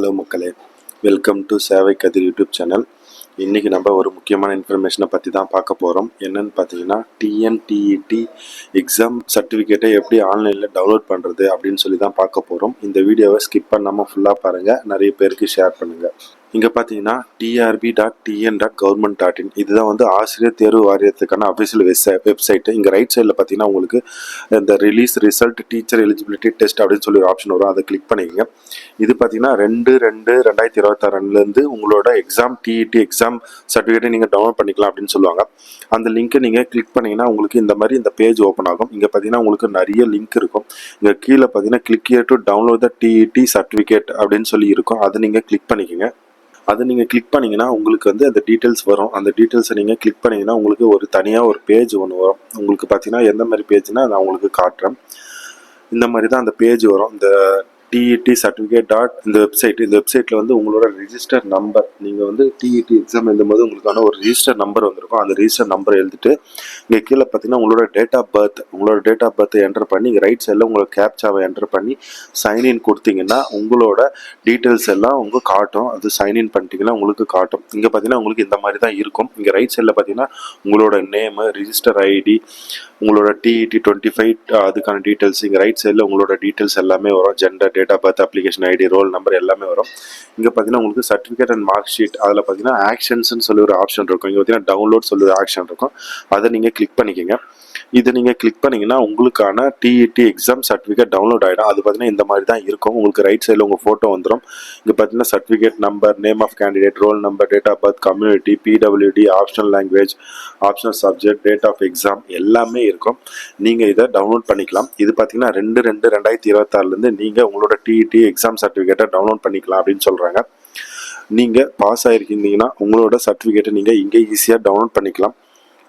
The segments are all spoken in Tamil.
ஹலோ மக்களே வெல்கம் டு சேவை கதிர் யூடியூப் சேனல். இன்றைக்கி நம்ம ஒரு முக்கியமான இன்ஃபர்மேஷனை பற்றி தான் பார்க்க போகிறோம் என்னென்னு பார்த்தீங்கன்னா டிஎன்டிஇடி எக்ஸாம் சர்டிஃபிகேட்டை எப்படி ஆன்லைனில் டவுன்லோட் பண்ணுறது அப்படின்னு சொல்லி தான் பார்க்க போகிறோம் இந்த வீடியோவை ஸ்கிப் பண்ணாமல் ஃபுல்லாக பாருங்கள் நிறைய பேருக்கு ஷேர் பண்ணுங்கள் இங்கே பார்த்தீங்கன்னா TRB dot TN dot government dot in இதுதான் வந்து ஆசிரியர் தேர்வு வாரியத்துக்கான அஃபிஷியல் வெப்சைட்டு இங்கே ரைட் சைடில் பார்த்தீங்கன்னா உங்களுக்கு இந்த release result teacher eligibility test அப்படின்னு சொல்லி ஒரு ஆப்ஷன் வரும். அதை கிளிக் பண்ணிக்கங்க. இது பார்த்தீங்கன்னா ரெண்டு ரெண்டு ரெண்டாயிரத்தி இருபத்தாறுலேருந்து உங்களோட எக்ஸாம் டிஇடி எக்ஸாம் சர்டிஃபிகேட்டை நீங்கள் டவுன்லோட் பண்ணிக்கலாம் அப்படின்னு சொல்லுவாங்க. அந்த லிங்க்கை நீங்கள் கிளிக் பண்ணிங்கன்னா உங்களுக்கு இந்த மாதிரி இந்த பேஜ் ஓப்பன் ஆகும். இங்கே பார்த்தீங்கன்னா உங்களுக்கு நிறைய லிங்க் இருக்கும். இங்கே கீழே பார்த்தீங்கன்னா click here to download the TET certificate அப்படின்னு சொல்லி இருக்கும். அதை நீங்கள் கிளிக் பண்ணிக்கங்க. அதை நீங்கள் கிளிக் பண்ணிங்கன்னா உங்களுக்கு வந்து அந்த டீட்டெயில்ஸ் வரும். அந்த டீட்டெயில்ஸை நீங்கள் கிளிக் பண்ணிங்கன்னா உங்களுக்கு ஒரு தனியாக ஒரு பேஜ் ஒன்று வரும். உங்களுக்கு பார்த்தீங்கன்னா எந்த மாதிரி பேஜ்னால் நான் உங்களுக்கு காட்டுறேன். இந்த மாதிரி தான் அந்த பேஜ் வரும். இந்த டிஇடி சர்டிஃபிகேட் டாட் இந்த வெப்சைட் இந்த வெப்சைட்டில் வந்து உங்களோட ரிஜிஸ்டர் நம்பர் நீங்கள் வந்து டிஇடி எக்ஸாம் எழுதும்போது உங்களுக்கான ஒரு ரிஜிஸ்டர் நம்பர் வந்திருக்கும். அந்த ரிஜிஸ்டர் நம்பர் எழுதிட்டு இங்கே கீழே பார்த்தீங்கன்னா உங்களோட டேட் ஆஃப் பர்த் உங்களோட டேட் ஆஃப் பர்த் என்டர் பண்ணி இங்கே ரைட் சைடில் உங்களோட கேப்சாவை என்டர் பண்ணி சைன்இன் கொடுத்தீங்கன்னா உங்களோட டீட்டெயில்ஸ் எல்லாம் உங்களுக்கு காட்டும். அது சைன்இன் பண்ணிட்டீங்கன்னா உங்களுக்கு காட்டும். இங்கே பார்த்தீங்கன்னா உங்களுக்கு இந்த மாதிரி தான் இருக்கும். இங்கே ரைட் சைடில் பார்த்தீங்கன்னா உங்களோட நேமு ரிஜிஸ்டர் ஐடி உங்களோட டிஇடி டுவெண்ட்டி ஃபைவ் அதுக்கான டீட்டெயில்ஸ் இங்கே ரைட் சைடில் உங்களோட டீட்டெயில்ஸ் எல்லாமே வரும். Gender date of birth application ID roll number எல்லாமே வரும். இங்கே பார்த்தீங்கன்னா உங்களுக்கு சர்டிஃபிகேட் அண்ட் மார்க் ஷீட் அதில் பார்த்தீங்கன்னா ஆக்ஷன்ஸ்னு சொல்லி ஒரு ஆப்ஷன் இருக்கும். இங்கே பார்த்தீங்கன்னா டவுன்லோட் சொல்லி ஒரு ஆக்ஷன் இருக்கும். அதை நீங்கள் கிளிக் பண்ணிக்கோங்க. இதை நீங்கள் கிளிக் பண்ணிங்கன்னா உங்களுக்கான டிஇடி எக்ஸாம் சர்டிஃபிகேட் டவுன்லோட் ஆகிடும் அது பார்த்தீங்கன்னா இந்த மாதிரி தான் இருக்கும். உங்களுக்கு ரைட் சைடில் உங்கள் ஃபோட்டோ வந்துடும் இங்கே பார்த்தீங்கன்னா certificate number name of candidate roll number date of birth community PWD optional language optional subject date of exam எல்லாமே இருக்கும். நீங்கள் இதை டவுன்லோட் பண்ணிக்கலாம். இது பார்த்தீங்கன்னா ரெண்டு ரெண்டு ரெண்டாயிரத்தி இருபத்தாறுலேருந்து நீங்கள் உங்களோட டிஇடி எக்ஸாம் சர்டிஃபிகேட்டை டவுன்லோட் பண்ணிக்கலாம் அப்படின்னு சொல்கிறாங்க நீங்கள் பாஸ் ஆகிருக்கீங்கன்னா உங்களோட சர்டிஃபிகேட்டை நீங்கள் இங்கே ஈஸியாக டவுன்லோட் பண்ணிக்கலாம்.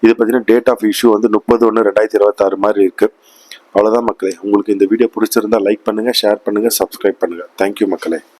இது பார்த்தீங்கன்னா டேட் ஆஃப் இஷ்யூ வந்து முப்பது ஒன்று ரெண்டாயிரத்தி இருபத்தாறு மாதிரி இருக்குது அவ்வளோதான் மக்களே. உங்களுக்கு இந்த வீடியோ பிடிச்சிருந்தா லைக் பண்ணுங்கள் ஷேர் பண்ணுங்கள் சப்ஸ்கிரைப் பண்ணுங்கள் தேங்க்யூ மக்களே.